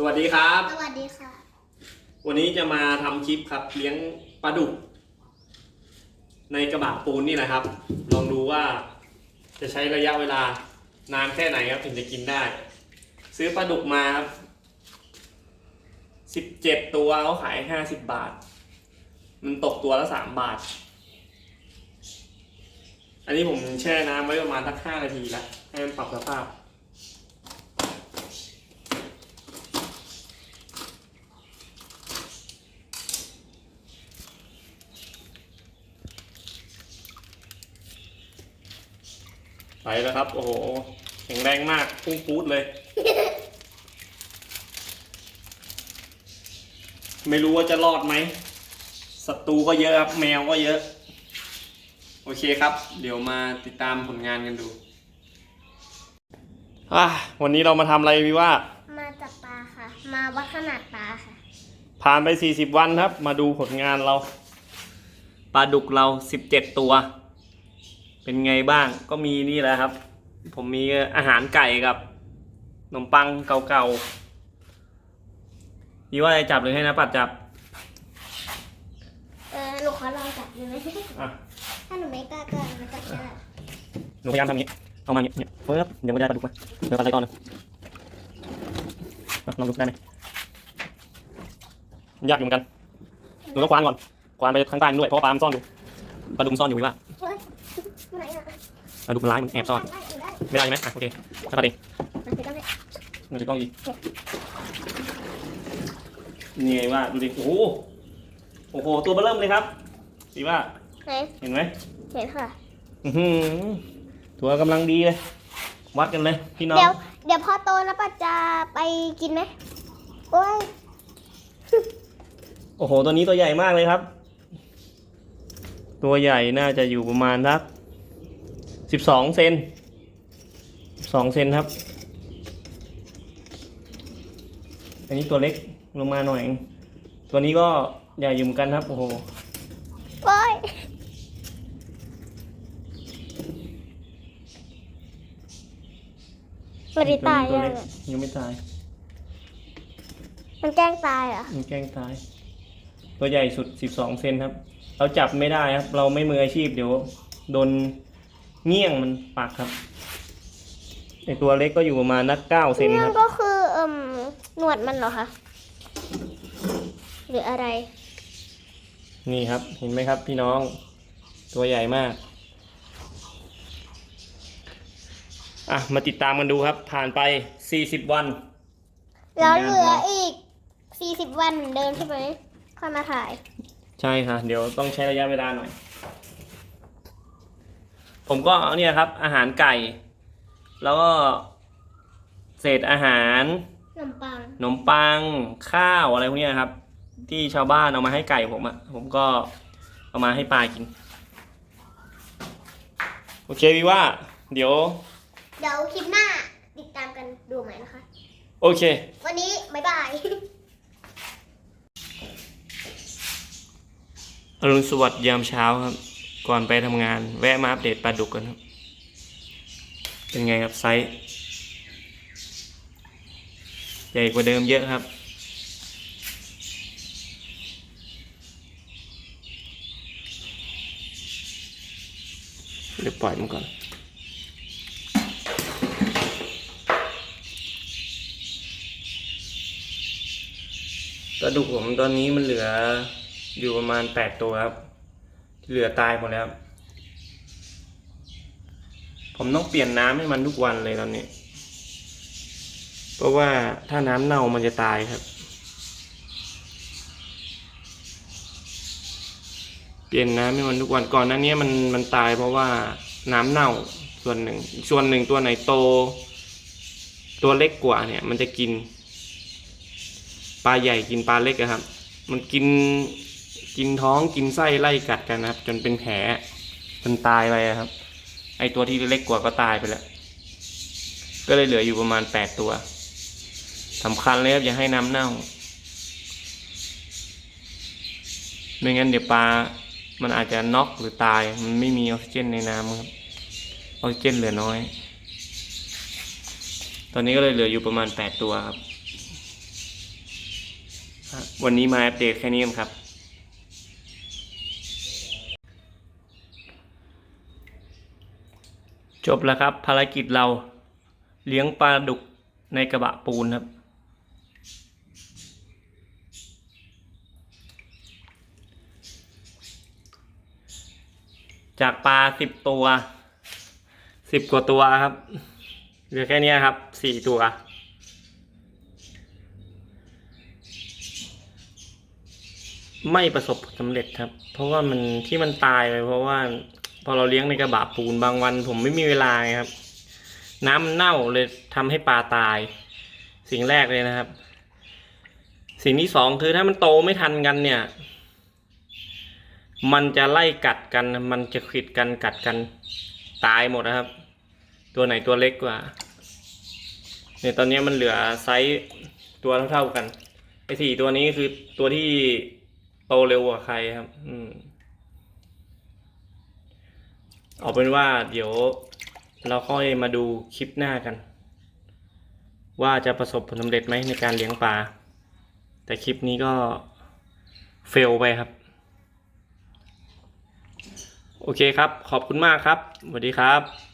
สวัสดีครับ สวัสดีค่ะ วันนี้จะมาทำคลิปครับเลี้ยงปลาดุก ในกระบะปูนนี่แหละครับ ลองดูว่าจะใช้ระยะเวลานานแค่ไหนครับถึงจะกินได้ ซื้อปลาดุกมาครับสิบเจ็ดตัวเขาขายห้าสิบบาท มันตกตัวละสามบาท อันนี้ผมแช่น้ำไว้ประมาณสักห้านาทีละให้มันปรับสภาพ ไปแล้วครับ โอ้โหแข็งแรงมากพุ่งปูดเลย ไม่รู้ว่าจะรอดไหมศัตรูก็เยอะครับ แมวก็เยอะ โอเคครับ เดี๋ยวมาติดตามผลงานกันดูอะวันนี้เรามาทำอะไรพี่ว่า มาจับปลาค่ะ มาวัดขนาดปลาค่ะ ผ่านไป 40 วันครับ มาดูผลงานเรา ปลาดุกเรา 17 ตัว เป็นไงบ้างก็มีนี่แหละครับ ผมมีอาหารไก่กับขนมปังเก่าๆพี่ว่าจะจับหรือให้นะปัดจับเออหนูขอลองจับดูไหมอะถ้าหนูไม่กล้าก็มันจะเชื่อหนูพยายามทำอย่างนี้เอามาอย่างนี้เนี่ยเฟิบเดี๋ยวมันจะได้ปลาดุกมาเดี๋ยวปลาไหลก่อนนะอะลองดูได้ไหมยากอยู่เหมือนกันหนูต้องควานก่อนควานไปข้างใต้มันด้วยเพราะว่าปลามันซ่อนอยู่ ปลาดุกมันซ่อนอยู่พี่ว่าเฮ้ยไหนอะปลาดุกมันร้ายมันแอบซ่อนได้ได้ได้ไม่ได้ใช่ไหมอะโอเคถ้าปลาเองมันจะต้องได้มันจะต้องดีนี่ไงว่าดูดิโอ้โหโอ้โหตัวเบอร์เริ่มเลยครับสีว่าไหนเห็นไหมเห็นค่ะอื้อหือตัวกำลังดีเลย วัดกันเลยพี่น้องเดี๋ยวเดี๋ยวพอโตนะป้าจะไปกินไหมโอ้ยโอ้โหตัวนี้ตัวใหญ่มากเลยครับ ตัวใหญ่น่าจะอยู่ประมาณสักสิบสองเซนสองเซนครับ อันนี้ตัวเล็กลงมาหน่อยเองตัวนี้ก็ใหญ่อยู่เหมือนกันครับ โอ้โหโอ้ยมันได้ตายตัวยังเล็กอะยังไม่ตาย มันแกล้งตายเหรอะมันแกล้งตาย ตัวใหญ่สุดสิบสองเซนครับ เราจับไม่ได้ครับ เราไม่มืออาชีพเดี๋ยวโดนเงี้ยงมันปักครับไอตัวเล็กก็อยู่ประมาณนักเก้าเซนนี่ครับก็คือเอ่มหนวดมันเหรอคะ หรืออะไร นี่ครับ เห็นไหมครับพี่น้อง ตัวใหญ่มาก อะ มาติดตามกันดูครับ ผ่านไป 40 วัน แล้วเหลืออีก 40 วันเหมือนเดิมใช่ไหมค่อยมาถ่าย ใช่ค่ะ เดี๋ยวต้องใช้ระยะเวลาหน่อย ผมก็เนี่ยครับ อาหารไก่ แล้วก็ เศษอาหารขนมปังขนมปังข้าวอะไรพวกเนี้ยครับ ที่ชาวบ้านเอามาให้ไก่ผมอะผมก็เอามาให้ปลากิน โอเคพี่ว่า เดี๋ยว เดี๋ยวคลิปหน้าติดตามกันดูไหมนะคะ โอเค วันนี้ บ๊ายบาย อรุณสวัสดิ์ยามเช้าครับ ก่อนไปทำงาน แวะมาอัปเดตปลาดุกกันครับ เป็นไงครับไซส์ใหญ่กว่าเดิมเยอะครับ เดี๋ยวปล่อยมันก่อนปลาดุกผมตอนนี้มันเหลือ อยู่ประมาณแปดตัวครับที่เหลือตายหมดแล้ว ผมต้องเปลี่ยนน้ำให้มันทุกวันเลยตอนนี้ เพราะว่าถ้าน้ำเน่ามันจะตายครับ เปลี่ยนน้ำให้มันทุกวันก่อนหน้านี้มันมันตายเพราะว่าน้ำเน่าส่วนหนึ่งส่วนหนึ่งตัวไหนโต ตัวเล็กกว่าเนี่ย มันจะกิน ปลาใหญ่กินปลาเล็กอะครับ มันกิน กินท้องกินไส้ไล่กัดกันนะครับ จนเป็นแผลจนตายไปครับ ไอตัวที่เล็กกว่าก็ตายไปแล้ว ก็เลยเหลืออยู่ประมาณแปดตัวสำคัญเลยครับอย่าให้น้ำเน่าไม่งั้นเดี๋ยวปลา มันอาจจะน็อกหรือตาย มันไม่มีออกซิเจนในน้ำครับออกซิเจนเหลือน้อย ตอนนี้ก็เลยเหลืออยู่ประมาณแปดตัวครับ วันนี้มาอัปเดตแค่นี้ครับ จบแล้วครับ ภารกิจเราเลี้ยงปลาดุกในกระบะปูนครับ จากปลาสิบตัวสิบกว่าตัวครับเหลือแค่นี้ครับสี่ตัวไม่ประสบผลสำเร็จครับ เพราะว่ามันที่มันตายไปเพราะว่า พอเราเลี้ยงในกระบะปูนบางวัน ผมไม่มีเวลาไงครับ น้ำมันเน่าเลยทำให้ปลาตาย สิ่งแรกเลยนะครับ สิ่งที่สองคือถ้ามันโตไม่ทันกันเนี่ย มันจะไล่กัดกัน มันจะขิดกันกัดกันตายหมดนะครับ ตัวไหนตัวเล็กกว่าเนี่ยตอนนี้มันเหลือไซส์ตัวเท่าๆกันไอ้สี่ตัวนี้คือตัวที่โตเร็วกว่าใครครับ อืม เอาเป็นว่าเดี๋ยวเราค่อยมาดูคลิปหน้ากัน ว่าจะประสบผลสำเร็จไหมในการเลี้ยงปลาแต่คลิปนี้ก็เฟลไปครับ โอเคครับ ขอบคุณมากครับสวัสดีครับ